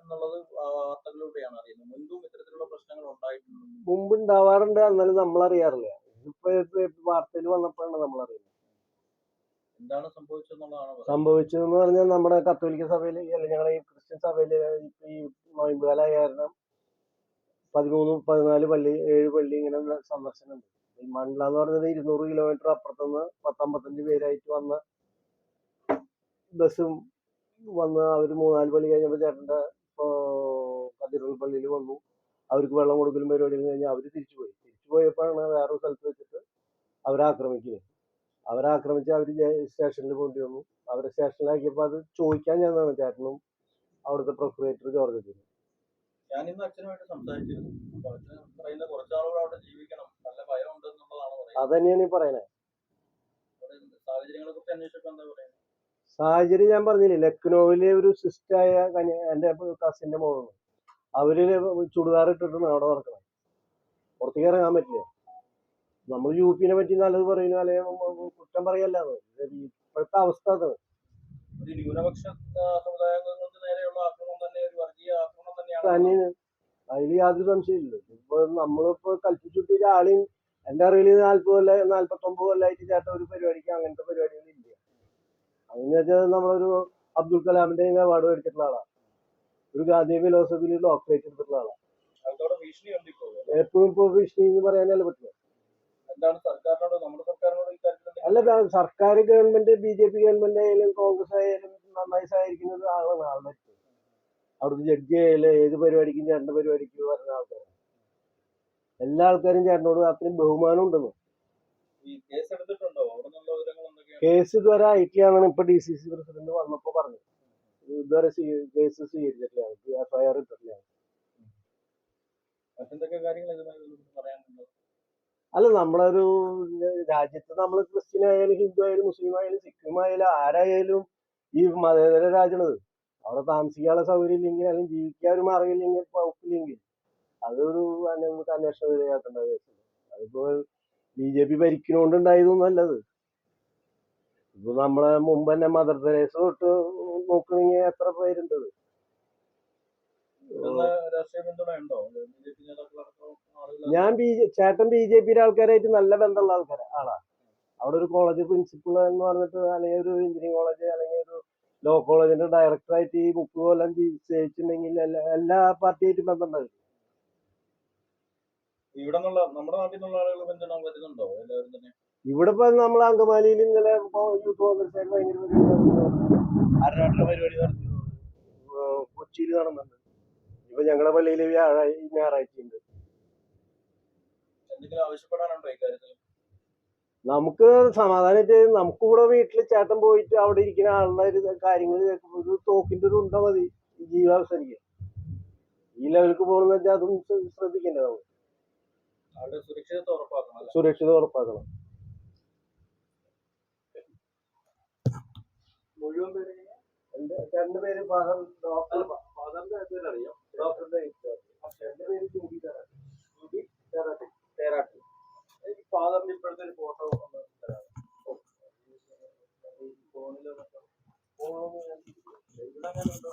എന്നുള്ളത് വാർത്തകളിലൂടെയാണ് അറിയുന്നത്. മുൻപും ഇത്തരത്തിലുള്ള പ്രശ്നങ്ങൾ ഉണ്ടായിട്ടുണ്ട്. മുമ്പ് ഉണ്ടാവാറുണ്ട് എന്നാലും നമ്മൾ അറിയാറില്ല ഇപ്പൊ വാർത്തയിൽ വന്നപ്പോഴാണ് നമ്മൾ അറിയുന്നത് എന്താണ് സംഭവിച്ചതെന്നുള്ളതാണ്. സംഭവിച്ചതെന്ന് പറഞ്ഞാൽ നമ്മുടെ കത്തോലിക്ക സഭയിൽ അല്ലെങ്കിൽ ഞങ്ങളുടെ ഈ ക്രിസ്ത്യൻ സഭയിൽ ഈ നോയമ്പുകാലായ കാരണം പതിമൂന്ന് പതിനാല് പള്ളി ഏഴ് പള്ളി ഇങ്ങനെ സന്ദർശനമുണ്ട്. ഈ മണ്ഡല എന്ന് പറഞ്ഞത് ഇരുന്നൂറ് കിലോമീറ്റർ അപ്പുറത്തുനിന്ന് പത്തമ്പത്തഞ്ച് പേരായിട്ട് വന്ന ബസ്സും വന്ന് അവർ മൂന്നാൽ പള്ളി കഴിഞ്ഞപ്പോൾ ചേട്ടന്റെ കതിരൂർ പള്ളിയിൽ വന്നു. അവർക്ക് വെള്ളം കൊടുക്കലും പരിപാടിയും കഴിഞ്ഞ് അവർ തിരിച്ചു പോയി. തിരിച്ചു പോയപ്പോഴാണ് വേറൊരു സ്ഥലത്ത് വെച്ചിട്ട് അവരെ ആക്രമിക്കുന്നത് അവരെ ആക്രമിച്ച് അവർ സ്റ്റേഷനിൽ പോകേണ്ടി വന്നു അവരെ സ്റ്റേഷനിലാക്കിയപ്പോൾ അത് ചോദിക്കാൻ ചെന്നാണ് ചേട്ടനും അവിടുത്തെ പ്രൊക്രിയേറ്റർ ജോർജ് ഞാൻ ഇന്ന് അച്ഛനുമായിട്ട് സംസാരിച്ചിരുന്നു. പറയുന്ന കുറച്ചാളുകൾ അവിടെ ജീവിക്കണം. നല്ല ഭയം അതന്നെയാണ് ഈ പറയുന്നത് അവിടെ സാഹചര്യങ്ങളെ കുറിച്ച് അന്വേഷിച്ചപ്പോൾ എന്താ പറയുന്നത് സാഹചര്യം ഞാൻ പറഞ്ഞില്ലേ ലക്നൌവിലെ ഒരു സിസ്റ്റായ കന്യ എന്റെ കസിന്റെ മോളാണ് അവർ ചുടുകാർ ഇട്ടിട്ടാണ് അവിടെ നടക്കുന്നത് പുറത്തേക്ക് ഇറങ്ങാൻ പറ്റില്ല. നമ്മൾ യു പിനെ പറ്റി നല്ലത് പറയുന്നു അല്ലെങ്കിൽ കുറ്റം പറയല്ല ഇപ്പോഴത്തെ അവസ്ഥ അത്. ഒരു ന്യൂനപക്ഷ ആ, സമുദായങ്ങൾക്ക് നേരെയുള്ള ആക്രമണം തന്നെ ഒരു വർഗീയ ആക്രമണം തന്നെയാണ്. അതിൽ യാതൊരു സംശയമില്ല ഇപ്പൊ നമ്മളിപ്പോ കൽപ്പിച്ചുട്ടിയിലെ ആളെയും എന്റെ അറിവിൽ നാല്പത് കൊല്ലം നാല്പത്തൊമ്പത് കൊല്ലമായിട്ട് ചേട്ടൻ ഒരു പരിപാടിക്ക് അങ്ങനത്തെ പരിപാടികളില്ല അതെന്ന് വെച്ചാൽ നമ്മളൊരു അബ്ദുൾ കലാമിന്റെ അവാർഡ് മേടിച്ചിട്ടുള്ള ആളാണ് ഒരു ഗാന്ധി ഫിലോസഫിയിൽ ഡോക്ടറേറ്റ് എടുത്തിട്ടുള്ള ആളാണ് എപ്പോഴും ഇപ്പോൾ ഭീഷണി എന്ന് പറയാനല്ല പറ്റില്ല അല്ല സർക്കാർ government B J P government ആയാലും കോൺഗ്രസ് ആയാലും നന്നായി സഹായിക്കുന്നത് ആളാണ് ആൾക്കാർ അവിടുത്തെ ജഡ്ജി ആയാലും ഏത് പരിപാടിക്കും ചേട്ടന്റെ പരിപാടിക്ക് വരുന്ന ആൾക്കാരാണ് എല്ലാ ആൾക്കാരും ചേട്ടനോട് അത്രയും ബഹുമാനം ഉണ്ടെന്ന് ഈ കേസ് എടുത്തിട്ടുണ്ടോ? അവിടെ കേസ് ഇതുവരെ അയക്കുകയാണെന്ന് ഇപ്പൊ ഡി സി സി പ്രസിഡന്റ് വന്നപ്പോ പറഞ്ഞു ഇതുവരെ കേസ് സ്വീകരിച്ചിട്ടില്ല. എഫ് ഐ ആർ ഇട്ടിട്ടില്ല. അല്ല നമ്മളൊരു രാജ്യത്ത് നമ്മൾ ക്രിസ്ത്യൻ ആയാലും ഹിന്ദു ആയാലും മുസ്ലിം ആയാലും സിക്കിം ആയാലും ആരായാലും ഈ മതേതര രാജ്യമാണത്. അവിടെ താമസിക്കാനുള്ള സൗകര്യം ഇല്ലെങ്കിൽ അല്ലെങ്കിൽ ജീവിക്കാൻ ഒരു മാർഗമില്ലെങ്കിൽ വകുപ്പില്ലെങ്കിൽ അതൊരു അന്വേഷണ വിധേയമാക്കേണ്ട കേസ്. അതിപ്പോ ബി ജെ പി ഭരിക്കണോണ്ടുണ്ടായതൊന്നും അല്ലത്. ഇപ്പൊ നമ്മളെ മുമ്പ് തന്നെ മദർ തെരേസ തൊട്ട് നോക്കണെങ്കിൽ എത്ര പേരുണ്ട് ഞാൻ ബി ജെ ചേട്ടൻ ബി ജെ പിയിലെ ആൾക്കാരായിട്ട് നല്ല ബന്ധമുള്ള ആൾക്കാരാ ആളാ. അവിടെ ഒരു കോളേജ് പ്രിൻസിപ്പൾ എന്ന് പറഞ്ഞിട്ട് അല്ലെങ്കിൽ ഒരു എഞ്ചിനീയറിംഗ് കോളേജ് അല്ലെങ്കിൽ ഒരു ലോ കോളേജിന്റെ ഡയറക്ടറായിട്ട് ഈ മുപ്പത് കൊല്ലം ജയിച്ചിട്ടുണ്ടെങ്കിൽ എല്ലാ പാർട്ടിയായിട്ടും ബന്ധമുണ്ടാവും ഇവിടെ നിന്നുള്ള നമ്മുടെ നാട്ടിൽ നിന്നുള്ള ആളുകൾ പിന്തുണ വരുന്നുണ്ടോ എല്ലാവരും തന്നെ? ഇവിടെ ഇപ്പൊ നമ്മൾ അങ്കമാലിയിൽ ഇന്നലെ ഇപ്പൊ യൂത്ത് കോൺഗ്രസ് ഭയങ്കര പരിപാടി നടത്തി. അരനാട്ടിലെ പരിപാടി നടത്തി കൊച്ചിയിൽ നടന്നുണ്ട് ഇപ്പൊ ഞങ്ങളുടെ പള്ളിയിൽ വ്യാഴാഴ്ച ഞായറാഴ്ച ഉണ്ട്. എന്തെങ്കിലും ആവശ്യപ്പെടാനുണ്ടോ ഇക്കാര്യത്തിൽ നമുക്ക് സമാധാനമായിട്ട് നമുക്ക് ഇവിടെ വീട്ടിൽ ചേട്ടൻ പോയിട്ട് അവിടെ ഇരിക്കുന്ന ആളുടെ ഒരു കാര്യങ്ങൾ കേൾക്കുമ്പോൾ ഒരു തോക്കിന്റെ ഒരു ഉണ്ട മതി. ഈ ഈ ലെവലിക്ക് പോകണമെന്ന് വെച്ചാൽ അതും ശ്രദ്ധിക്കേണ്ടത് ശ്രദ്ധിക്കണ്ടേ സുരക്ഷിത ഉറപ്പാക്കണം മുഴുവൻ പേര് എന്റെ രണ്ടുപേര് ഫാദർ ഡോക്ടർ ഫാദറിന്റെ അറിയാം. ഡോക്ടറുടെ രണ്ടുപേര് ജോബി ജോബി തേരാട്ടി. തേരാട്ടി എനിക്ക് ഫാദറിന്റെ ഇപ്പോഴത്തെ ഒരു ഫോട്ടോ ഒന്ന് തരാം. ഫോണിലൊക്കെ ഫോണൊന്നും ഇവിടെ അങ്ങനെ ഉണ്ടോ?